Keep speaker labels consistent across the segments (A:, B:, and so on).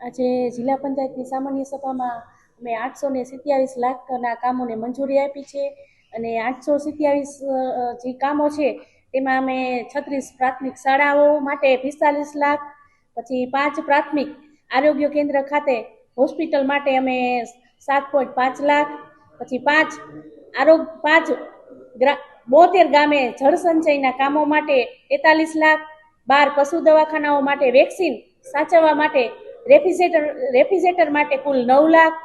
A: આજે જિલ્લા પંચાયતની સામાન્ય સભામાં અમે આઠસો ને સિત્યાવીસ લાખના કામોને મંજૂરી આપી છે અને આઠસો સિત્યાવીસ જે કામો છે તેમાં અમે છત્રીસ પ્રાથમિક શાળાઓ માટે પિસ્તાલીસ લાખ, પછી પાંચ પ્રાથમિક આરોગ્ય કેન્દ્ર ખાતે હોસ્પિટલ માટે અમે સાત પોઈન્ટ પાંચ લાખ, પછી પાંચ આરોગ્ય પાંચ બોતેર ગામે જળ સંચયના કામો માટે તેતાલીસ લાખ, બાર પશુ દવાખાનાઓ માટે વેક્સિન સાચવવા માટે રેફ્રિજરેટર રેફ્રિજરેટર માટે કુલ નવ લાખ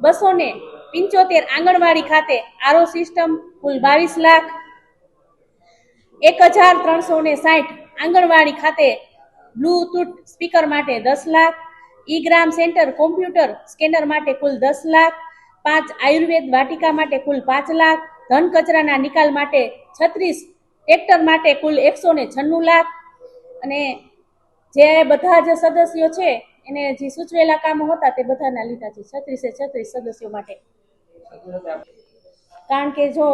A: બસો ને પંચોતેર આંગણવાડી ખાતે આરો સિસ્ટમ કુલ બાવીસ લાખ એક હજાર ત્રણસો ને સાઠ આંગણવાડી ખાતે બ્લૂટૂથ સ્પીકર માટે દસ lakh e gram centre computer scanner માટે કુલ દસ લાખ, પાંચ આયુર્વેદ વાટિકા માટે કુલ પાંચ લાખ, ધન કચરાના નિકાલ માટે છત્રીસ, ટ્રેક્ટર માટે કુલ એકસો ને છન્નું લાખ અને જે બધા જે સદસ્યો છે એને જે સૂચવેલા કામો હતા તે બધાના લીધા છે છત્રીસે છત્રીસ સદસ્યો માટે. કારણ કે જો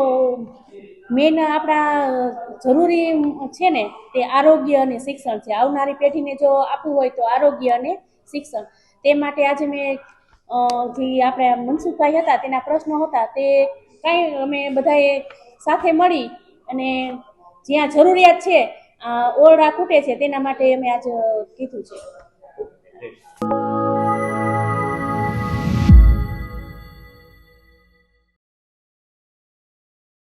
A: મેન આપણા જરૂરી છે ને તે આરોગ્ય અને શિક્ષણ છે. આવનારી પેઢીને જો આપવું હોય તો આરોગ્ય અને શિક્ષણ. તે માટે આજે મેં જે આપણે મનસુખભાઈ હતા તેના પ્રશ્નો હતા તે કાંઈ અમે બધાએ સાથે મળી અને જ્યાં જરૂરિયાત છે ઓરડા ખૂટે છે તેના માટે અમે આજ કીધું છે. Yes.